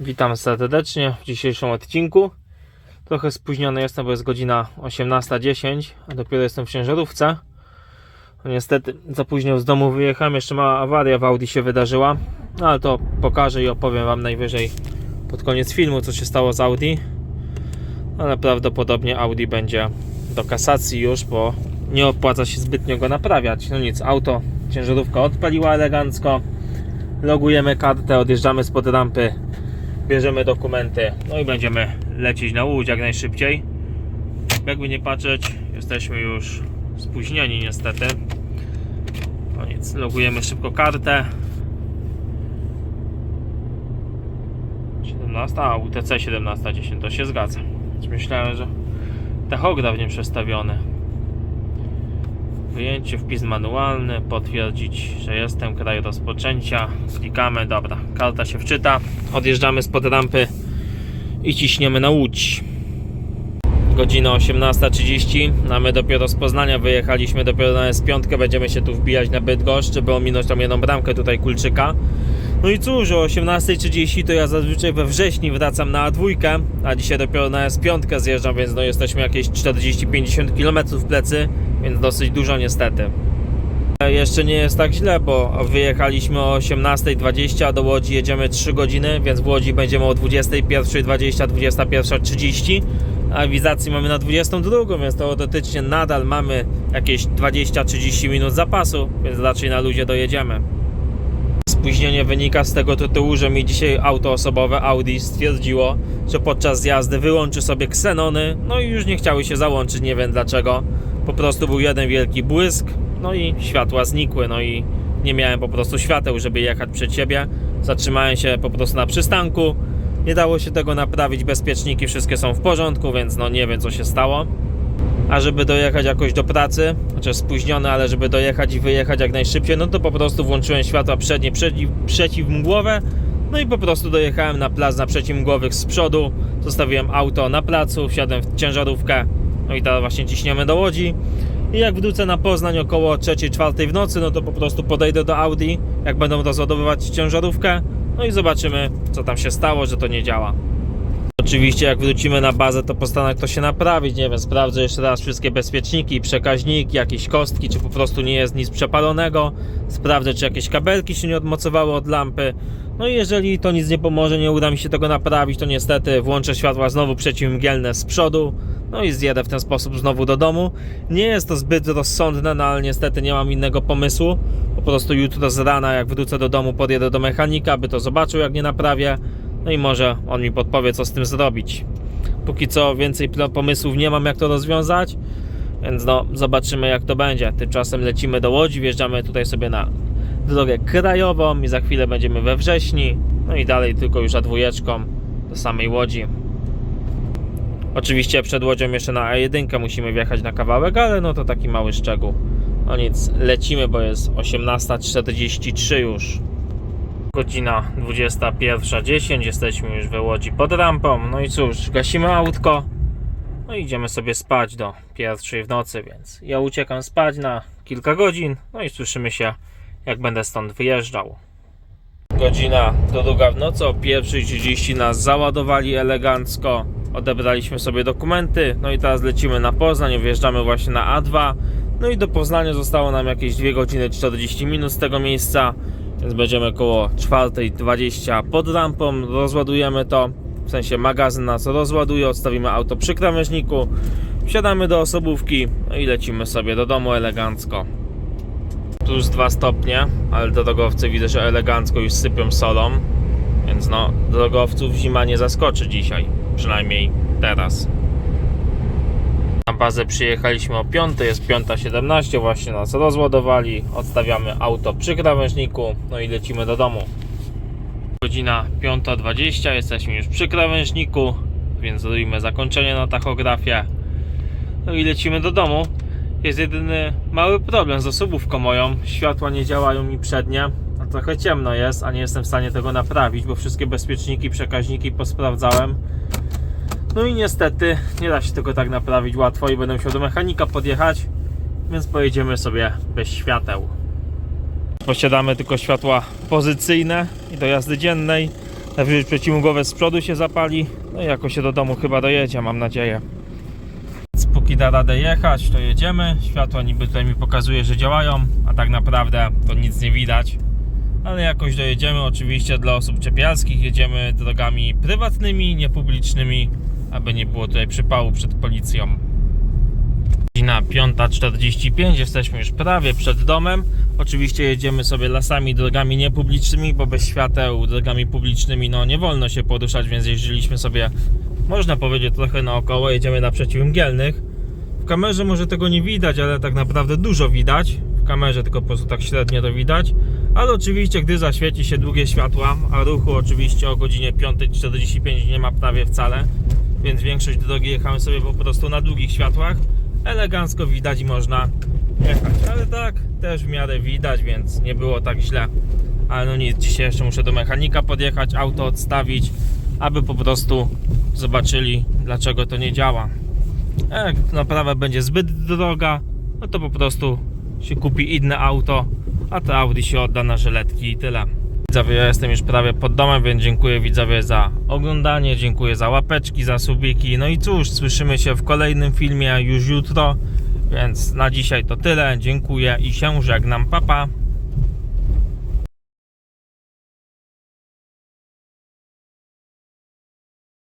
Witam serdecznie w dzisiejszym odcinku. Trochę spóźniony jestem, bo jest godzina 18.10, a dopiero jestem w ciężarówce. No Niestety za późno z domu wyjechałem, jeszcze mała awaria w Audi się wydarzyła, no ale to pokażę i opowiem Wam najwyżej pod koniec filmu, co się stało z Audi. Ale prawdopodobnie Audi będzie do kasacji już, bo nie opłaca się zbytnio go naprawiać. No nic, auto, ciężarówka odpaliła elegancko. Logujemy kartę, odjeżdżamy spod rampy, bierzemy dokumenty, no i będziemy lecieć na łódź jak najszybciej. Jakby nie patrzeć, jesteśmy już spóźnieni niestety. No nic, logujemy szybko kartę. 17, a UTC 17.10 to się zgadza. Myślałem, że tachograf nie przestawiony. Wyjęcie, wpis manualny, potwierdzić, że jestem, kraj rozpoczęcia. Klikamy, dobra, karta się wczyta. Odjeżdżamy spod rampy i ciśniemy na łódź. Godzina 18.30, a my dopiero z Poznania wyjechaliśmy dopiero na S5, będziemy się tu wbijać na Bydgoszcz, żeby ominąć tam jedną bramkę tutaj Kulczyka. No i cóż, o 18.30 to ja zazwyczaj we wrześniu wracam na A2, a dzisiaj dopiero na S5 zjeżdżam, więc no jesteśmy jakieś 40-50 km w plecy, więc dosyć dużo niestety. E, Jeszcze nie jest tak źle, bo wyjechaliśmy o 18.20, a do Łodzi jedziemy 3 godziny, więc w Łodzi będziemy o 21.20, 21.30, a wizacji mamy na 22, więc teoretycznie nadal mamy jakieś 20-30 minut zapasu, więc raczej na luzie dojedziemy. Spóźnienie wynika z tego tytułu, że mi dzisiaj auto osobowe Audi stwierdziło, że podczas jazdy wyłączy sobie ksenony, no i już nie chciały się załączyć, nie wiem dlaczego. Po prostu był jeden wielki błysk, no i światła znikły, no i nie miałem po prostu świateł, żeby jechać przed siebie. Zatrzymałem się po prostu na przystanku. Nie dało się tego naprawić, bezpieczniki wszystkie są w porządku, więc no nie wiem co się stało. A żeby dojechać jakoś do pracy, chociaż spóźniony, ale żeby dojechać i wyjechać jak najszybciej, no to po prostu włączyłem światła przednie przeciw, przeciwmgłowe. No i po prostu dojechałem na plac naprzeciwmgłowych z przodu. Zostawiłem auto na placu, wsiadłem w ciężarówkę. No i teraz właśnie ciśniemy do Łodzi. I jak wrócę na Poznań około 3-4 w nocy, no to po prostu podejdę do Audi, jak będą rozładowywać ciężarówkę. No i zobaczymy, co tam się stało, że to nie działa. Oczywiście jak wrócimy na bazę, to postanę to się naprawić, nie wiem, sprawdzę jeszcze raz wszystkie bezpieczniki, przekaźniki, jakieś kostki, czy po prostu nie jest nic przepalonego, sprawdzę czy jakieś kabelki się nie odmocowały od lampy, no i jeżeli to nic nie pomoże, nie uda mi się tego naprawić, to niestety włączę światła znowu przeciwmgielne z przodu, no i zjedę w ten sposób znowu do domu. Nie jest to zbyt rozsądne, no ale niestety nie mam innego pomysłu, po prostu jutro z rana jak wrócę do domu podjedę do mechanika, by to zobaczył jak nie naprawię, no i może on mi podpowie, co z tym zrobić. Póki co więcej pomysłów nie mam, jak to rozwiązać, więc no, zobaczymy, jak to będzie. Tymczasem lecimy do Łodzi, wjeżdżamy tutaj sobie na drogę krajową i za chwilę będziemy we wrześni. No i dalej tylko już a dwójeczką do samej Łodzi. Oczywiście przed Łodzią jeszcze na A1 musimy wjechać na kawałek, ale no to taki mały szczegół. No nic, lecimy, bo jest 18.43 już. Godzina 21.10, jesteśmy już we Łodzi pod rampą. No i cóż, gasimy autko. No i idziemy sobie spać do pierwszej w nocy, więc ja uciekam spać na kilka godzin. No i słyszymy się, jak będę stąd wyjeżdżał. Godzina druga w nocy, o 1.30 nas załadowali elegancko. Odebraliśmy sobie dokumenty, no i teraz lecimy na Poznań, wjeżdżamy właśnie na A2. No i do Poznania zostało nam jakieś 2 godziny 40 minut z tego miejsca, więc będziemy około 4.20 pod rampą, rozładujemy to, w sensie magazyn nas rozładuje, odstawimy auto przy krawężniku, wsiadamy do osobówki no i lecimy sobie do domu elegancko. Plus 2 stopnie, ale drogowcy widzę, że elegancko już sypią solą, więc no, drogowców zima nie zaskoczy dzisiaj, przynajmniej teraz. Na bazę przyjechaliśmy o 5, jest 5.17, właśnie nas rozładowali. Odstawiamy auto przy krawężniku, no i lecimy do domu. Godzina 5.20, jesteśmy już przy krawężniku, więc zrobimy zakończenie na tachografie. No i lecimy do domu. Jest jedyny mały problem z osobówką moją. Światła nie działają mi przednie, a trochę ciemno jest, a nie jestem w stanie tego naprawić, bo wszystkie bezpieczniki, przekaźniki posprawdzałem. No i niestety nie da się tego tak naprawić łatwo i będę musiał do mechanika podjechać, więc pojedziemy sobie bez świateł. Posiadamy tylko światła pozycyjne i do jazdy dziennej. Najwyżej przeciwmugowe z przodu się zapali. No i jakoś się do domu chyba dojedzie, mam nadzieję. Póki da radę jechać, to jedziemy. Światła niby tutaj mi pokazuje, że działają, a tak naprawdę to nic nie widać. Ale jakoś dojedziemy. Oczywiście dla osób czepialskich jedziemy drogami prywatnymi, niepublicznymi, aby nie było tutaj przypału przed policją. Godzina 5.45, jesteśmy już prawie przed domem. Oczywiście jedziemy sobie lasami, drogami niepublicznymi, bo bez świateł, drogami publicznymi no nie wolno się poruszać, więc jeździliśmy sobie, można powiedzieć, trochę naokoło, jedziemy na przeciwmgielnych. W kamerze może tego nie widać, ale tak naprawdę dużo widać. W kamerze tylko po prostu tak średnio to widać. Ale oczywiście, gdy zaświeci się długie światła, a ruchu oczywiście o godzinie 5.45 nie ma prawie wcale, więc większość drogi jechałem sobie po prostu na długich światłach. Elegancko widać i można jechać. Ale tak, też w miarę widać, więc nie było tak źle. Ale no nic, dzisiaj jeszcze muszę do mechanika podjechać, auto odstawić, aby po prostu zobaczyli, dlaczego to nie działa. Jak naprawa będzie zbyt droga, no to po prostu się kupi inne auto, a to Audi się odda na żyletki i tyle. Widzowie, ja jestem już prawie pod domem, więc dziękuję widzowie za oglądanie, dziękuję za łapeczki, za subiki. No i cóż, słyszymy się w kolejnym filmie już jutro, więc na dzisiaj to tyle. Dziękuję i się żegnam. Papa. Pa.